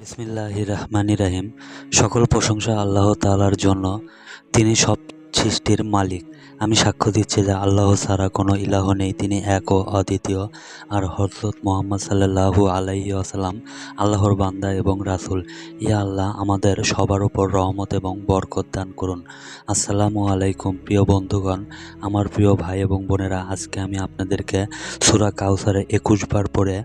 বিসমিল্লাহ রহমানি রাহিম। সকল প্রশংসা আল্লাহ তালার জন্য। তিনি সব সৃষ্টির মালিক। আমি সাক্ষ্য দিচ্ছি যে আল্লাহ ছাড়া কোনো ইলাহ নেই। তিনি এক ও অদ্বিতীয়। আর হজরত মোহাম্মদ সাল্লাল্লাহু আলাইহি আসাল্লাম আল্লাহর বান্দা এবং রাসূল। ইয়া আল্লাহ আমাদের সবার উপর রহমত এবং বরকত দান করুন। আসসালামু আলাইকুম প্রিয় বন্ধুগণ। আমার প্রিয় ভাই এবং বোনেরা, আজকে আমি আপনাদেরকে সুরা কাউসারে একুশ বার পড়ে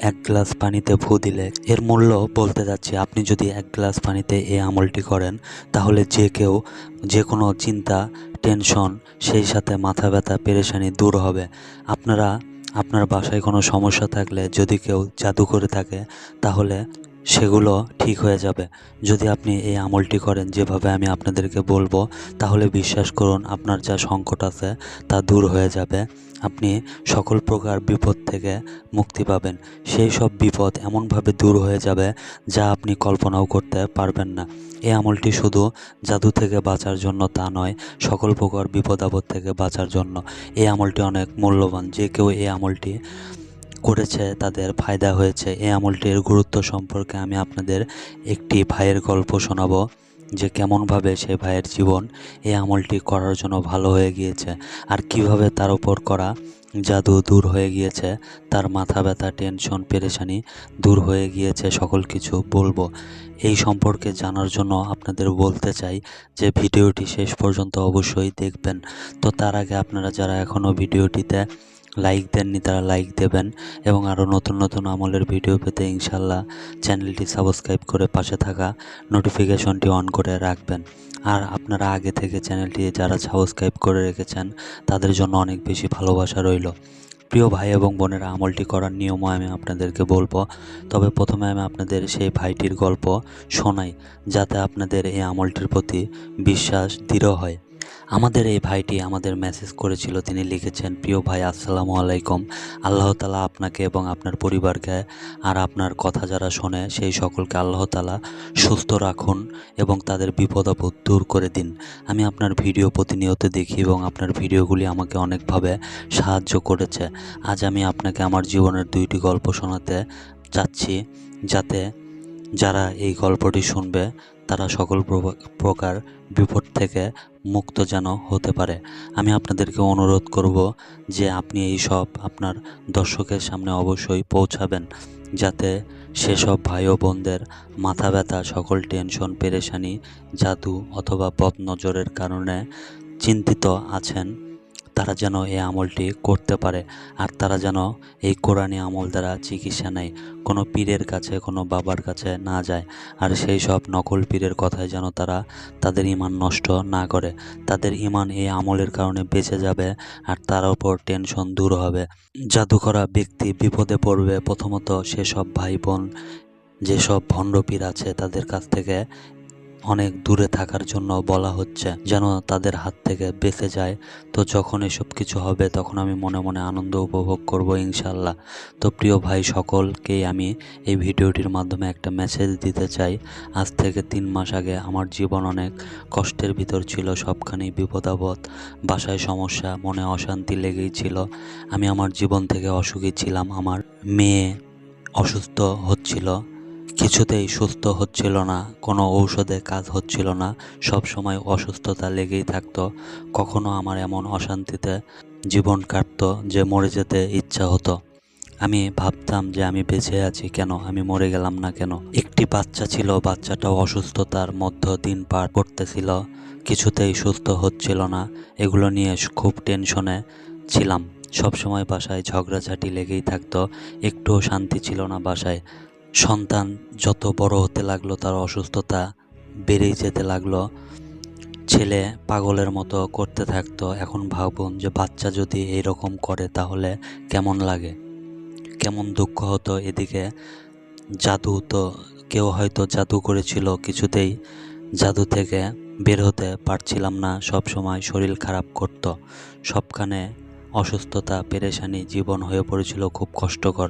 এক গ্লাস পানিতে ফু দিলে এর মূল্য বলতে যাচ্ছি, আপনি যদি এক গ্লাস পানিতে এই আমলটি করেন, তাহলে যে কেউ যে কোনো চিন্তা, টেনশন, সেই সাথে মাথা ব্যথা, পেরেশানি দূর হবে। আপনারা, আপনার বাসায় কোনো সমস্যা থাকলে যদি কেউ জাদু করে থাকে, তাহলে সেগুলো ঠিক হয়ে যাবে। যদি আপনি এই আমলটি করেন, যেভাবে আমি আপনাদেরকে বলব, তাহলে বিশ্বাস করুন, আপনার যা সংকট আছে, তা দূর হয়ে যাবে। আপনি সকল প্রকার বিপদ থেকে মুক্তি পাবেন। সেই সব বিপদ এমনভাবে দূর হয়ে যাবে, যা আপনি কল্পনাও করতে পারবেন না। এই আমলটি শুধু জাদু থেকে বাঁচার জন্য তা নয়, সকল প্রকার বিপদ আপদ থেকে বাঁচার জন্য। এই আমলটি অনেক মূল্যবান। যে কেউ এই আমলটি করেছে, তাদের ফায়দা হয়েছে। এই আমলটির গুরুত্ব সম্পর্কে আমি আপনাদের একটি ভাইয়ের গল্প শোনাবো, যে কেমনভাবে সে ভাইয়ের জীবন এই আমলটি করার জন্য ভালো হয়ে গিয়েছে আর কীভাবে তার উপর করা জাদু দূর হয়ে গিয়েছে, তার মাথা ব্যথা, টেনশন, পেরেশানি দূর হয়ে গিয়েছে, সকল কিছু বলব। এই সম্পর্কে জানার জন্য আপনাদের বলতে চাই যে ভিডিওটি শেষ পর্যন্ত অবশ্যই দেখবেন। তো তার আগে আপনারা যারা এখনও ভিডিওটিতে লাইক দেননি তারা লাইক দেবেন এবং আরও নতুন নতুন আমলের ভিডিও পেতে ইনশাল্লাহ চ্যানেলটি সাবস্ক্রাইব করে পাশে থাকা নোটিফিকেশনটি অন করে রাখবেন। আর আপনারা আগে থেকে চ্যানেলটি যারা সাবস্ক্রাইব করে রেখেছেন, তাদের জন্য অনেক বেশি ভালোবাসা রইল। প্রিয় ভাই এবং বোনেরা, আমলটি করার নিয়মও আমি আপনাদেরকে বলব। তবে প্রথমে আমি আপনাদের সেই ভাইটির গল্প শোনাই, যাতে আপনাদের এই আমলটির প্রতি বিশ্বাস দৃঢ় হয়। আমাদের এই ভাইটি আমাদের মেসেজ করেছিল, তিনি লিখেছেন, প্রিয় ভাই, আসসালামু আলাইকুম। আল্লাহ তালা আপনাকে এবং আপনার পরিবারকে আর আপনার কথা যারা শোনে, সেই সকলকে আল্লাহ তালা সুস্থ রাখুন এবং তাদের বিপদ আপদ দূর করে দিন। আমি আপনার ভিডিও প্রতিনিয়ত দেখি এবং আপনার ভিডিওগুলি আমাকে অনেকভাবে সাহায্য করেছে। আজ আমি আপনাকে আমার জীবনের দুইটি গল্প শোনাতে চাচ্ছি যাতে যারা এই গল্পটি শুনবে তারা সকল প্রকার বিপদ থেকে মুক্ত যেন হতে পারে। আমি আপনাদেরকে অনুরোধ করব যে আপনি এই সব আপনার দর্শকের সামনে অবশ্যই পৌঁছাবেন, যাতে সেসব ভাই ও বোনদের মাথা ব্যথা, সকল টেনশন, পেরেশানি, জাদু অথবা বদ নজরের কারণে চিন্তিত আছেন তারা যেন এই আমলটি করতে পারে আর তারা যেন এই কোরআনী আমল দ্বারা চিকিৎসা নেয়। কোনো পীরের কাছে, কোনো বাবার কাছে না যায় আর সেই সব নকল পীরের কথায় যেন তারা তাদের ইমান নষ্ট না করে। তাদের ইমান এই আমলের কারণে বেঁচে যাবে আর তার ওপর টেনশন দূর হবে। জাদু করা ব্যক্তি বিপদে পড়বে। প্রথমত সেসব ভাই বোন, যেসব ভণ্ডপীর আছে তাদের কাছ থেকে অনেক দূরে থাকার জন্য বলা হচ্ছে, যেন তাদের হাত থেকে বেঁচে যায়। তো যখন এসব কিছু হবে, তখন আমি মনে মনে আনন্দ উপভোগ করব ইনশাল্লাহ তো প্রিয় ভাই সকলকেই আমি এই ভিডিওটির মাধ্যমে একটা মেসেজ দিতে চাই। আজ থেকে তিন মাস আগে আমার জীবন অনেক কষ্টের ভিতর ছিল সবখানেই বিপদাবদ বাসায় সমস্যা, মনে অশান্তি লেগেই ছিল। আমি আমার জীবন থেকে অসুখী ছিলাম, আমার মেয়ে অসুস্থ হচ্ছিল। কিছুতেই সুস্থ হচ্ছিল না, কোনো ঔষধে কাজ হচ্ছিল না, সব সময় অসুস্থতা লেগেই থাকতো। কখনো আমার এমন অশান্তিতে জীবন কাটতো যে মরে যেতে ইচ্ছা হতো। আমি ভাবতাম যে আমি বেঁচে আছি কেন, আমি মরে গেলাম না কেন। একটি বাচ্চা ছিল, বাচ্চাটাও অসুস্থতার মধ্য দিন পার করতেছিল। কিছুতেই সুস্থ হচ্ছিল না, এগুলো নিয়ে খুব টেনশনে ছিলাম। সবসময় বাসায় ঝগড়াঝাটি লেগেই থাকতো, একটুও শান্তি ছিল না বাসায়। সন্তান যত বড় হতে লাগল তার অসুস্থতা বেড়েই যেতে লাগল। ছেলে পাগলের মতো করতে থাকতো। এখন ভাবুন যে বাচ্চা যদি এইরকম করে তাহলে কেমন লাগে? কেমন দুঃখ হতো এদিকে? জাদু তো কেউ হয়তো জাদু করেছিল কিছুতেই। জাদু থেকে বের হতে পারছিলাম না। সব সময় শরীর খারাপ করত। সবখানে অসুস্থতা, পেরেশানি, জীবন হয়ে পড়েছিল খুব কষ্টকর।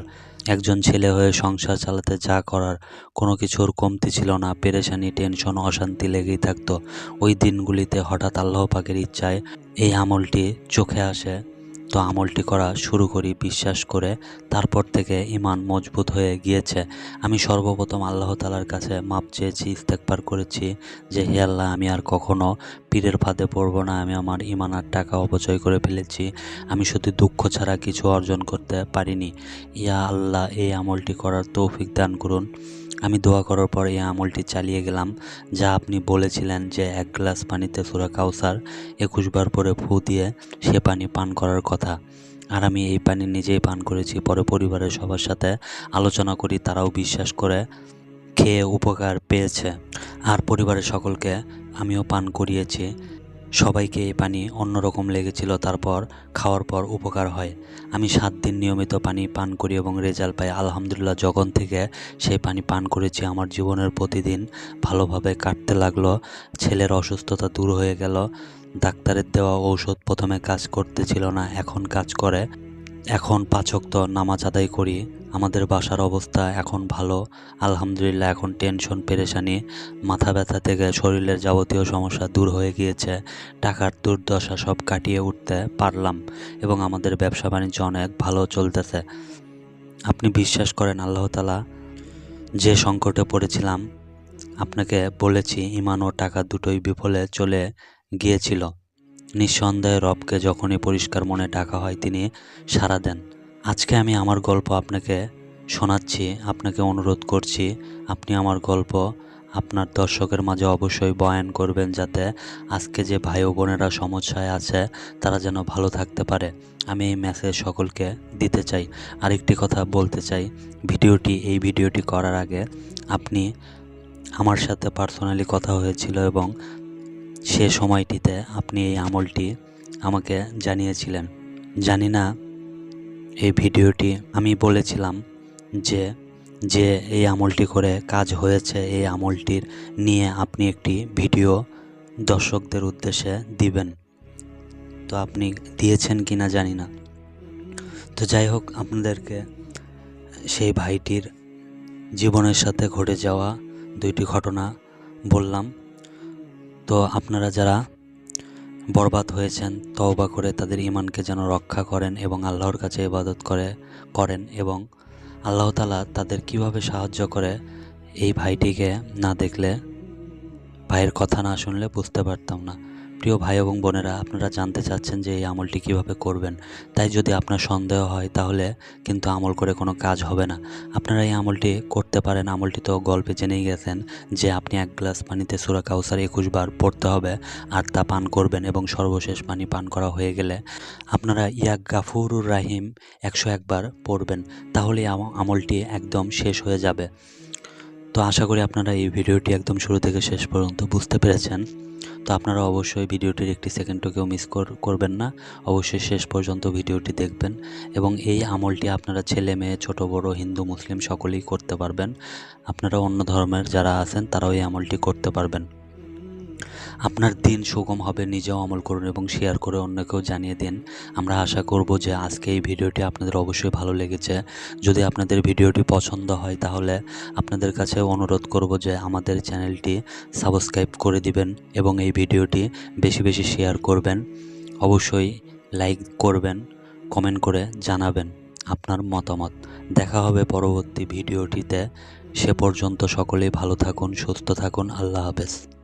একজন ছেলে হয়ে সংসার চালাতে যা করার কোনো কিছুর কমতি ছিল না, পেরেশানি, টেনশন, অশান্তি লেগেই থাকতো। ওই দিনগুলিতে হঠাৎ আল্লাহ পাকের ইচ্ছায় এই আমলটি চোখে আসে। তো আমলটি করা শুরু করি, বিশ্বাস করে, তারপর থেকে ইমান মজবুত হয়ে গিয়েছে। আমি সর্বপ্রথম আল্লাহ তালার কাছে মাপ চেয়েছি ইস্তেকবার করেছি যে, হে আল্লাহ, আমি আর কখনো পীরের ফাঁদে পড়ব না, আমি আমার ইমান আর টাকা অপচয় করে ফেলেছি। আমি শুধু দুঃখ ছাড়া কিছু অর্জন করতে পারিনি। ইয়া আল্লাহ, এই আমলটি করার তৌফিক দান করুন। আমি দোয়া করার পর এই আমলটি চালিয়ে গেলাম, যা আপনি বলেছিলেন যে এক গ্লাস পানিতে সুরা কাউসার একুশ বার পরে ফু দিয়ে সে পানি পান করার কথা। আর আমি এই পানি নিজেই পান করেছি। পরে পরিবারের সবার সাথে আলোচনা করি, তারাও বিশ্বাস করে খেয়ে উপকার পেয়েছে। আর পরিবারের সকলকে আমিও পান করিয়েছি। সবাইকে এই পানি অন্যরকম লেগেছিল, তারপর খাওয়ার পর উপকার হয়। আমি সাত দিন নিয়মিত পানি পান করি এবং রেজাল্ট পাই। আলহামদুলিল্লাহ যখন থেকে সেই পানি পান করেছি। আমার জীবনের প্রতিদিন ভালোভাবে কাটতে লাগল। ছেলের অসুস্থতা দূর হয়ে গেল। ডাক্তারের দেওয়া ঔষধ প্রথমে কাজ করতেছিল না, এখন কাজ করে। এখন পাচক তো নামাজ আদায় করি। আমাদের বাসার অবস্থা এখন ভালো। আলহামদুলিল্লাহ, এখন টেনশন পেরেশানি। মাথা ব্যথা থেকে শরীরের যাবতীয় সমস্যা দূর হয়ে গিয়েছে। টাকার দুর্দশা সব কাটিয়ে উঠতে পারলাম এবং আমাদের ব্যবসা বাণিজ্য অনেক ভালো চলতেছে। আপনি বিশ্বাস করেন আল্লাহ তালা যে সংকটে পড়েছিলাম, আপনাকে বলেছি ইমান ও টাকা দুটোই বিফলে চলে গিয়েছিল। নিঃসন্দেহে রবকে যখনই পরিষ্কার মনে ডাকা হয়, তিনি সাড়া দেন। আজকে আমি আমার গল্প আপনাকে শোনাচ্ছি, আপনাকে অনুরোধ করছি, আপনি আমার গল্প আপনার দর্শকের মাঝে অবশ্যই বয়ান করবেন যাতে আজকে যে ভাই ও বোনেরা সমস্যায় আছে, তারা যেন ভালো থাকতে পারে। আমি এই মেসেজ সকলকে দিতে চাই। আরেকটি কথা বলতে চাই, ভিডিওটি, এই ভিডিওটি করার আগে আপনি আমার সাথে পার্সোনালি কথা হয়েছিল এবং সে সময়টিতে আপনি এই আমলটি আমাকে জানিয়েছিলেন। জানি না, এই ভিডিওটি আমি বলেছিলাম যে যে এই আমলটি করে কাজ হয়েছে, এই আমলটির নিয়ে আপনি একটি ভিডিও দর্শকদের উদ্দেশ্যে দিবেন। তো আপনি দিয়েছেন কি না জানি না। তো যাই হোক, আপনাদেরকে সেই ভাইটির জীবনের সাথে ঘটে যাওয়া দুইটি ঘটনা বললাম। তো আপনারা যারা বরবাদ হয়েছেন, তওবা করে তাদের ইমানকে যেন রক্ষা করেন এবং আল্লাহর কাছে ইবাদত করে, করেন এবং আল্লাহ তালা তাদের কীভাবে সাহায্য করে এই ভাইটিকে না দেখলে, ভাইয়ের কথা না শুনলে বুঝতে পারতাম না। প্রিয় ভাই এবং বোনেরা, আপনারা জানতে চাচ্ছেন যে এই আমলটি কীভাবে করবেন। তাই যদি আপনার সন্দেহ হয়, তাহলে কিন্তু আমল করে কোনো কাজ হবে না। আপনারা এই আমলটি করতে পারেন। আমলটি তো গল্পে জেনেই গেছেন যে আপনি এক গ্লাস পানিতে সুরা কাউসার একুশ বার পড়তে হবে আর তা পান করবেন এবং সর্বশেষ পানি পান করা হয়ে গেলে আপনারা ইয়াক গাফুরুর রাহিম একশো একবার পড়বেন। তাহলে আম- আমলটি একদম শেষ হয়ে যাবে। তো আশা করি আপনারা এই ভিডিওটি একদম শুরু থেকে শেষ পর্যন্ত বুঝতে পেরেছেন। তো আপনারা অবশ্যই ভিডিওটির একটি সেকেন্ডকেও মিস করবেন না। অবশ্যই শেষ পর্যন্ত ভিডিওটি দেখবেন এবং এই আমলটি আপনারা ছেলে মেয়ে, ছোট, বড়, হিন্দু, মুসলিম সকলেই করতে পারবেন। আপনারা অন্য ধর্মের যারা আছেন তারাও এই আমলটি করতে পারবেন। আপনার দিন সুগম হবে, নিজেও আমল করুন এবং শেয়ার করে অন্যকেও জানিয়ে দিন। আমরা আশা করব যে আজকে এই ভিডিওটি আপনাদের অবশ্যই ভালো লেগেছে। যদি আপনাদের ভিডিওটি পছন্দ হয় তাহলে আপনাদের কাছে অনুরোধ করব যে আমাদের চ্যানেলটি সাবস্ক্রাইব করে দিবেন এবং এই ভিডিওটি বেশি বেশি শেয়ার করবেন। অবশ্যই লাইক করবেন কমেন্ট করে জানাবেন আপনার মতামত। দেখা হবে পরবর্তী ভিডিওটিতে। সে পর্যন্ত সকলেই ভালো থাকুন, সুস্থ থাকুন। আল্লাহ হাফেজ।